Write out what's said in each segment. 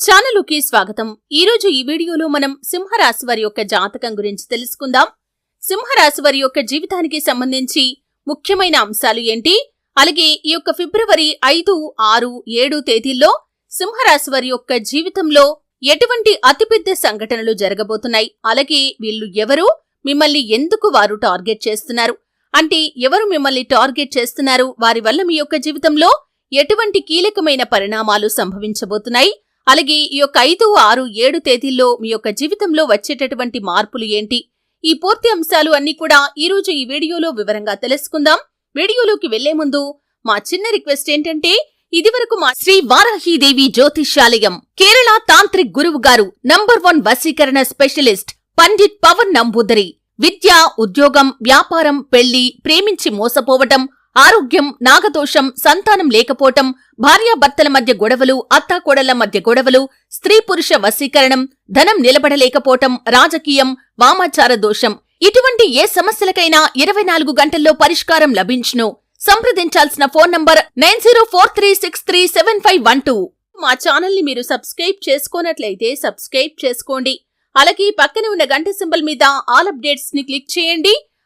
ఛానలుకి స్వాగతం. ఈ రోజు ఈ వీడియోలో మనం సింహరాశి వారి యొక్క జాతకం గురించి తెలుసుకుందాం. సింహరాశి వారి యొక్క జీవితానికి సంబంధించి ముఖ్యమైన అంశాలు ఏంటి? అలాగే ఈ యొక్క ఫిబ్రవరి ఐదు ఆరు ఏడు తేదీల్లో సింహరాశి వారి యొక్క జీవితంలో ఎటువంటి అతిపెద్ద సంఘటనలు జరగబోతున్నాయి? అలాగే వీళ్ళు ఎవరు? మిమ్మల్ని ఎందుకు వారు టార్గెట్ చేస్తున్నారు? అంటే ఎవరు మిమ్మల్ని టార్గెట్ చేస్తున్నారు? వారి వల్ల మీ యొక్క జీవితంలో ఎటువంటి కీలకమైన పరిణామాలు సంభవించబోతున్నాయి? అలాగే ఈ యొక్క ఐదు ఆరు ఏడు తేదీల్లో మీ యొక్క జీవితంలో వచ్చేటటువంటి మార్పులు ఏంటి? ఈ పూర్తి అంశాలు అన్ని కూడా ఈ రోజు ఈ వీడియోలో వివరంగా తెలుసుకుందాం. వీడియోలోకి వెళ్ళే ముందు మా చిన్న రిక్వెస్ట్ ఏంటంటే ఇదివరకు మా శ్రీ వారాహీదేవి జ్యోతిష్యాలయం కేరళ తాంత్రిక్ గురువు గారు నంబర్ వన్ వశీకరణ స్పెషలిస్ట్ పండిట్ పవన్ నంబూదరి విద్య ఉద్యోగం వ్యాపారం పెళ్ళి ప్రేమించి మోసపోవటం ఆరోగ్యం నాగదోషం సంతానం లేకపోవటం భార్యాభర్తల మధ్య గొడవలు అత్తాకోడళ్ళ మధ్య గొడవలు స్త్రీ పురుష వశీకరణం ధనం నిలబడలేకపోవటం రాజకీయం వామాచార దోషం. ఇటువంటి ఏ సమస్యలకైనా ఇరవై నాలుగు గంటల్లో పరిష్కారం లభించును. సంప్రదించాల్సిన phone number nine zero four three six three seven five one two. మా ఛానల్ని మీరు సబ్స్క్రైబ్ చేసుకోనట్లయితే సబ్స్క్రైబ్ చేసుకోండి. అలాగే పక్కన ఉన్న గంట సింబల్ మీద ఆల్ అప్డేట్స్ని క్లిక్ చేయండి.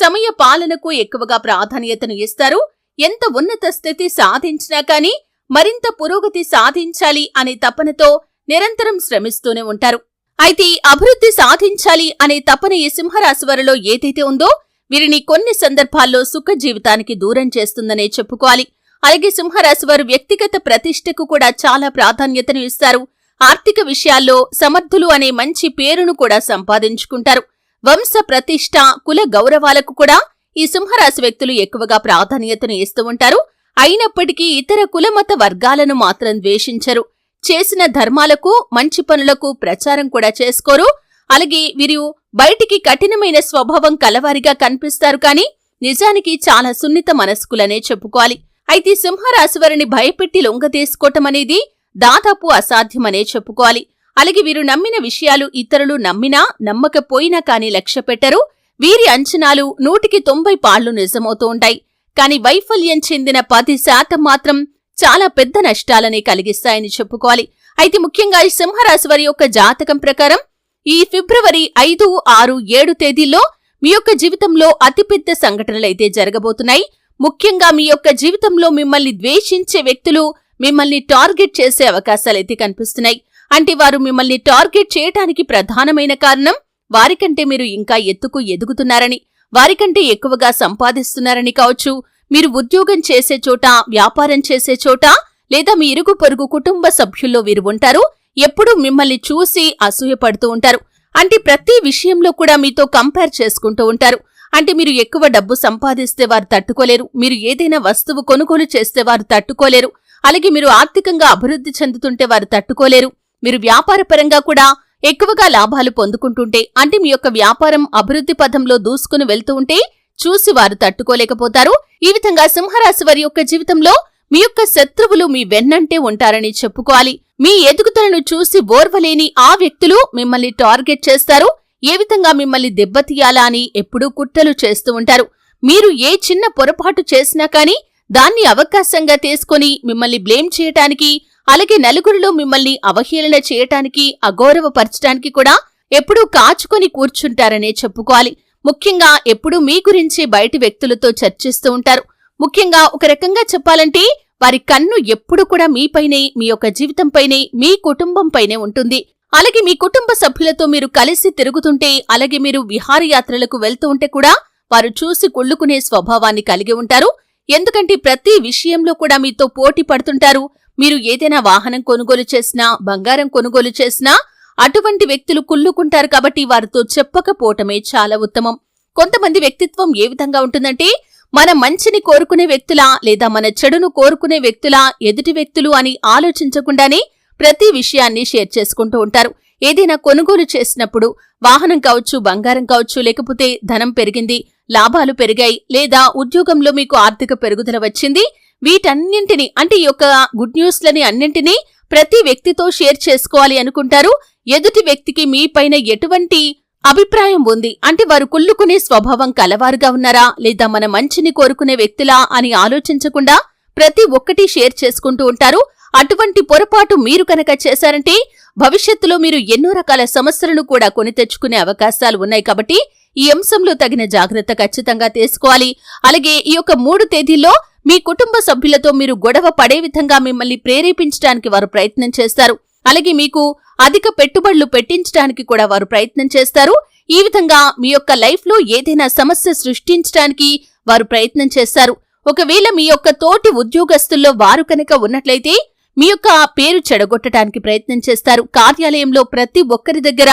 సమయ పాలనకు ఎక్కువగా ప్రాధాన్యతను ఇస్తారు. ఎంత ఉన్నత స్థితి సాధించినా కానీ మరింత పురోగతి సాధించాలి అనే తపనతో నిరంతరం శ్రమిస్తూనే ఉంటారు. అయితే అభివృద్ధి సాధించాలి అనే తపన ఈ సింహరాశివారిలో ఏదైతే ఉందో వీరిని కొన్ని సందర్భాల్లో సుఖ జీవితానికి దూరం చేస్తుందనే చెప్పుకోవాలి. అలాగే సింహరాశివారు వ్యక్తిగత ప్రతిష్టకు కూడా చాలా ప్రాధాన్యతను ఇస్తారు. ఆర్థిక విషయాల్లో సమర్థులు అనే మంచి పేరును కూడా సంపాదించుకుంటారు. వంశ ప్రతిష్ట కుల గౌరవాలకు కూడా ఈ సింహరాశి వ్యక్తులు ఎక్కువగా ప్రాధాన్యతను ఇస్తూ ఉంటారు. అయినప్పటికీ ఇతర కులమత వర్గాలను మాత్రం ద్వేషించరు. చేసిన ధర్మాలకు మంచి పనులకు ప్రచారం కూడా చేసుకోరు. అలాగే వీరు బయటికి కఠినమైన స్వభావం కలవారిగా కనిపిస్తారు కాని నిజానికి చాలా సున్నిత మనస్కులనే చెప్పుకోవాలి. అయితే సింహరాశి వారిని భయపెట్టి లొంగతీసుకోవటం అనేది దాదాపు అసాధ్యమనే చెప్పుకోవాలి. అలాగే వీరు నమ్మిన విషయాలు ఇతరులు నమ్మినా నమ్మకపోయినా కానీ లక్ష్య పెట్టరు. వీరి అంచనాలు నూటికి తొంభై పాళ్ళు నిజమవుతూ ఉంటాయి. కాని వైఫల్యం చెందిన పది శాతం మాత్రం చాలా పెద్ద నష్టాలని కలిగిస్తాయని చెప్పుకోవాలి. అయితే ముఖ్యంగా ఈ సింహరాశి వారి యొక్క జాతకం ప్రకారం ఈ ఫిబ్రవరి ఐదు ఆరు ఏడు తేదీల్లో మీ యొక్క జీవితంలో అతిపెద్ద సంఘటనలైతే జరగబోతున్నాయి. ముఖ్యంగా మీ యొక్క జీవితంలో మిమ్మల్ని ద్వేషించే వ్యక్తులు మిమ్మల్ని టార్గెట్ చేసే అవకాశాలైతే కనిపిస్తున్నాయి. అంటే వారు మిమ్మల్ని టార్గెట్ చేయటానికి ప్రధానమైన కారణం వారికంటే మీరు ఇంకా ఎత్తుకు ఎదుగుతున్నారని వారికంటే ఎక్కువగా సంపాదిస్తున్నారని కావచ్చు. మీరు ఉద్యోగం చేసే చోట వ్యాపారం చేసే చోట లేదా మీ ఇరుగు పొరుగు కుటుంబ సభ్యుల్లో వీరు ఉంటారు ఎప్పుడూ మిమ్మల్ని చూసి అసూయపడుతూ ఉంటారు. అంటే ప్రతి విషయంలో కూడా మీతో కంపేర్ చేసుకుంటూ ఉంటారు. అంటే మీరు ఎక్కువ డబ్బు సంపాదిస్తే వారు తట్టుకోలేరు మీరు ఏదైనా వస్తువు కొనుగోలు చేస్తే వారు తట్టుకోలేరు అలాగే మీరు ఆర్థికంగా అభివృద్ధి చెందుతుంటే వారు తట్టుకోలేరు. మీరు వ్యాపారపరంగా కూడా ఎక్కువగా లాభాలు పొందుకుంటుంటే అంటే మీ యొక్క వ్యాపారం అభివృద్ధి పథంలో దూసుకుని వెళ్తూ ఉంటే చూసి వారు తట్టుకోలేకపోతారు. ఈ విధంగా సింహరాశి వారి యొక్క జీవితంలో మీ యొక్క శత్రువులు మీ వెన్నంటే ఉంటారని చెప్పుకోవాలి. మీ ఎదుగుదలను చూసి ఓర్వలేని ఆ వ్యక్తులు మిమ్మల్ని టార్గెట్ చేస్తారు. ఏ విధంగా మిమ్మల్ని దెబ్బతీయాలా అని ఎప్పుడూ కుట్రలు చేస్తూ ఉంటారు. మీరు ఏ చిన్న పొరపాటు చేసినా కానీ దాన్ని అవకాశంగా తీసుకుని మిమ్మల్ని బ్లేమ్ చేయటానికి అలాగే నలుగురిలో మిమ్మల్ని అవహేళన చేయటానికి అగౌరవపరచటానికి కూడా ఎప్పుడూ కాచుకొని కూర్చుంటారనే చెప్పుకోవాలి. ముఖ్యంగా ఎప్పుడూ మీ గురించి బయటి వ్యక్తులతో చర్చిస్తూ ఉంటారు. ముఖ్యంగా ఒక రకంగా చెప్పాలంటే వారి కన్ను ఎప్పుడు కూడా మీపైనే మీ యొక్క జీవితంపైనే మీ కుటుంబంపైనే ఉంటుంది. అలాగే మీ కుటుంబ సభ్యులతో మీరు కలిసి తిరుగుతుంటే అలాగే మీరు విహారయాత్రలకు వెళ్తూ ఉంటే కూడా వారు చూసి కుళ్ళుకునే స్వభావాన్ని కలిగి ఉంటారు. ఎందుకంటే ప్రతి విషయంలో కూడా మీతో పోటీ పడుతుంటారు. మీరు ఏదైనా వాహనం కొనుగోలు చేసినా బంగారం కొనుగోలు చేసినా అటువంటి వ్యక్తులు కుళ్ళుకుంటారు కాబట్టి వారితో చెప్పకపోవటమే చాలా ఉత్తమం. కొంతమంది వ్యక్తిత్వం ఏ విధంగా ఉంటుందంటే మన మంచిని కోరుకునే వ్యక్తులా లేదా మన చెడును కోరుకునే వ్యక్తులా ఎదుటి వ్యక్తులు అని ఆలోచించకుండానే ప్రతి విషయాన్ని షేర్ చేసుకుంటూ ఉంటారు. ఏదైనా కొనుగోలు చేసినప్పుడు వాహనం కావచ్చు బంగారం కావచ్చు లేకపోతే ధనం పెరిగింది లాభాలు పెరిగాయి లేదా ఉద్యోగంలో మీకు ఆర్థిక పెరుగుదల వచ్చింది వీటన్నింటినీ అంటే ఈ యొక్క గుడ్ న్యూస్లని అన్నింటినీ ప్రతి వ్యక్తితో షేర్ చేసుకోవాలి అనుకుంటారు. ఎదుటి వ్యక్తికి మీపైన ఎటువంటి అభిప్రాయం ఉంది? అంటే వారు కుళ్ళుకునే స్వభావం కలవారుగా ఉన్నారా? లేదా మన మంచిని కోరుకునే వ్యక్తిలా అని ఆలోచించకుండా ప్రతి ఒక్కటి షేర్ చేసుకుంటూ ఉంటారు. అటువంటి పొరపాటు మీరు కనుక చేశారంటే భవిష్యత్తులో మీరు ఎన్నో రకాల సమస్యలను కూడా కొని తెచ్చుకునే అవకాశాలు ఉన్నాయి కాబట్టి ఈ అంశంలో తగిన జాగ్రత్త ఖచ్చితంగా తీసుకోవాలి. అలాగే ఈ యొక్క మూడు తేదీల్లో మీ కుటుంబ సభ్యులతో మీరు గొడవ పడే విధంగా మిమ్మల్ని ప్రేరేపించడానికి వారు ప్రయత్నం చేస్తారు. అలాగే మీకు అధిక పెట్టుబడులు పెట్టించడానికి కూడా వారు ప్రయత్నం చేస్తారు. ఈ విధంగా మీ యొక్క లైఫ్లో ఏదైనా సమస్య సృష్టించడానికి వారు ప్రయత్నం చేస్తారు. ఒకవేళ మీ యొక్క తోటి ఉద్యోగస్తుల్లో వారు కనుక ఉన్నట్లయితే మీ యొక్క పేరు చెడగొట్టడానికి ప్రయత్నం చేస్తారు. కార్యాలయంలో ప్రతి ఒక్కరి దగ్గర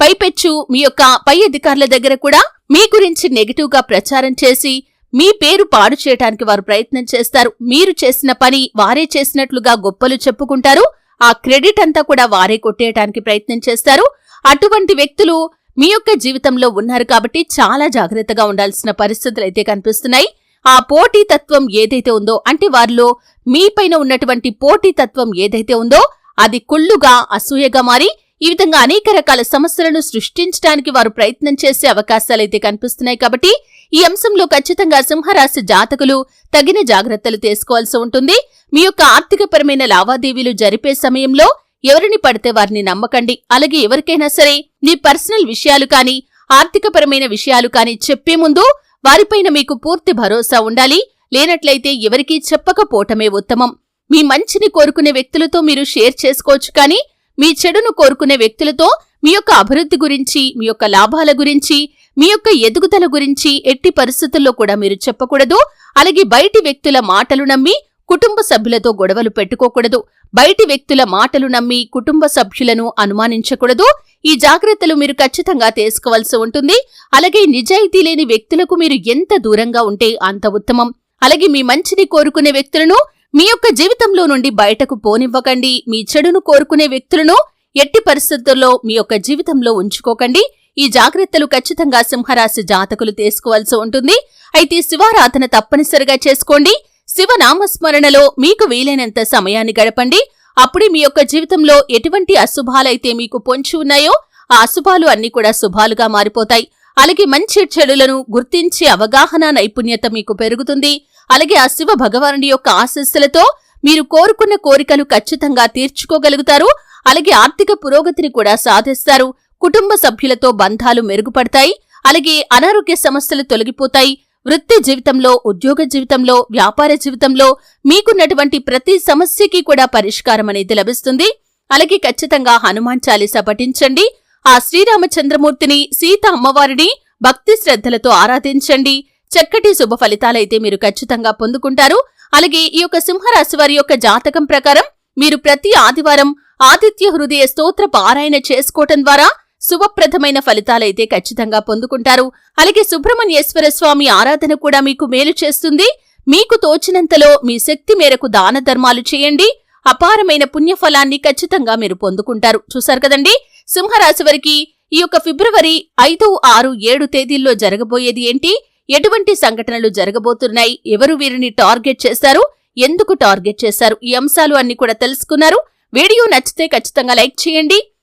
పైపెచ్చు మీ యొక్క పై అధికారుల దగ్గర కూడా మీ గురించి నెగిటివ్గా ప్రచారం చేసి మీ పేరు పాడు చేయటానికి వారు ప్రయత్నం చేస్తారు. మీరు చేసిన పని వారే చేసినట్లుగా గొప్పలు చెప్పుకుంటారు. ఆ క్రెడిట్ అంతా కూడా వారే కొట్టేయటానికి ప్రయత్నం చేస్తారు. అటువంటి వ్యక్తులు మీ యొక్క జీవితంలో ఉన్నారు కాబట్టి చాలా జాగ్రత్తగా ఉండాల్సిన పరిస్థితులు అయితే కనిపిస్తున్నాయి. ఆ పోటీతత్వం ఏదైతే ఉందో అంటే వారిలో మీపైన ఉన్నటువంటి పోటీతత్వం ఏదైతే ఉందో అది కుళ్ళుగా అసూయగా మారి ఈ విధంగా అనేక రకాల సమస్యలను సృష్టించడానికి వారు ప్రయత్నం చేసే అవకాశాలైతే కనిపిస్తున్నాయి కాబట్టి ఈ అంశంలో ఖచ్చితంగా సింహరాశి జాతకులు తగిన జాగ్రత్తలు తీసుకోవాల్సి ఉంటుంది. మీ యొక్క ఆర్థికపరమైన లావాదేవీలు జరిపే సమయంలో ఎవరిని పడితే వారిని నమ్మకండి. అలాగే ఎవరికైనా సరే మీ పర్సనల్ విషయాలు కానీ ఆర్థికపరమైన విషయాలు కానీ చెప్పే ముందు వారిపైన మీకు పూర్తి భరోసా ఉండాలి. లేనట్లయితే ఎవరికీ చెప్పకపోవటమే ఉత్తమం. మీ మంచిని కోరుకునే వ్యక్తులతో మీరు షేర్ చేసుకోవచ్చు కానీ మీ చెడును కోరుకునే వ్యక్తులతో మీ యొక్క అభివృద్ధి గురించి మీ యొక్క లాభాల గురించి మీ యొక్క ఎదుగుదల గురించి ఎట్టి పరిస్థితుల్లో కూడా మీరు చెప్పకూడదు. అలాగే బయటి వ్యక్తుల మాటలు నమ్మి కుటుంబ సభ్యులతో గొడవలు పెట్టుకోకూడదు. బయటి వ్యక్తుల మాటలు నమ్మి కుటుంబ సభ్యులను అనుమానించకూడదు. ఈ జాగ్రత్తలు మీరు ఖచ్చితంగా తీసుకోవాల్సి ఉంటుంది. అలాగే నిజాయితీ లేని వ్యక్తులకు మీరు ఎంత దూరంగా ఉంటే అంత ఉత్తమం. అలాగే మీ మంచిని కోరుకునే వ్యక్తులను మీ యొక్క జీవితంలో నుండి బయటకు పోనివ్వకండి. మీ చెడును కోరుకునే వ్యక్తులను ఎట్టి పరిస్థితుల్లో మీ యొక్క జీవితంలో ఉంచుకోకండి. ఈ జాగ్రత్తలు ఖచ్చితంగా సింహరాశి జాతకులు తీసుకోవాల్సి ఉంటుంది. అయితే శివారాధన తప్పనిసరిగా చేసుకోండి. శివనామస్మరణలో మీకు వీలైనంత సమయాన్ని గడపండి. అప్పుడే మీ యొక్క జీవితంలో ఎటువంటి అశుభాలైతే మీకు పొంచి ఉన్నాయో ఆ అశుభాలు అన్ని కూడా శుభాలుగా మారిపోతాయి. అలాగే మంచి చెడులను గుర్తించే అవగాహన నైపుణ్యత మీకు పెరుగుతుంది. అలాగే ఆ శివ భగవానుడి యొక్క ఆశస్సులతో మీరు కోరుకున్న కోరికలు ఖచ్చితంగా తీర్చుకోగలుగుతారు. అలాగే ఆర్థిక పురోగతిని కూడా సాధిస్తారు. కుటుంబ సభ్యులతో బంధాలు మెరుగుపడతాయి. అలాగే అనారోగ్య సమస్యలు తొలగిపోతాయి. వృత్తి జీవితంలో ఉద్యోగ జీవితంలో వ్యాపార జీవితంలో మీకున్నటువంటి ప్రతి సమస్యకి కూడా పరిష్కారం అనేది లభిస్తుంది. అలాగే ఖచ్చితంగా హనుమాన్ చాలీస పఠించండి. ఆ శ్రీరామచంద్రమూర్తిని సీత అమ్మవారిని భక్తి శ్రద్ధలతో ఆరాధించండి. చక్కటి శుభ ఫలితాలైతే మీరు ఖచ్చితంగా పొందుకుంటారు. అలాగే ఈ యొక్క సింహరాశి వారి యొక్క జాతకం ప్రకారం మీరు ప్రతి ఆదివారం ఆదిత్య హృదయ స్తోత్ర పారాయణ చేసుకోవటం ద్వారా శుభప్రదమైన ఫలితాలైతే ఖచ్చితంగా పొందుకుంటారు. అలాగే సుబ్రహ్మణ్యేశ్వర స్వామి ఆరాధన కూడా మీకు మేలు చేస్తుంది. మీకు తోచినంతలో మీ శక్తి మేరకు దాన ధర్మాలు చేయండి. అపారమైన పుణ్యఫలాన్ని ఖచ్చితంగా మీరు పొందుకుంటారు. చూశారు కదండి? సింహరాశి వారికి ఈ యొక్క ఫిబ్రవరి ఐదు ఆరు ఏడు తేదీల్లో జరగబోయేది ఏంటి? ఎటువంటి సంఘటనలు జరగబోతున్నాయి? ఎవరు వీరిని టార్గెట్ చేశారు ఎందుకు టార్గెట్ చేశారు ఈ అంశాలు అన్ని కూడా తెలుసుకున్నారు. వీడియో నచ్చితే ఖచ్చితంగా లైక్ చేయండి.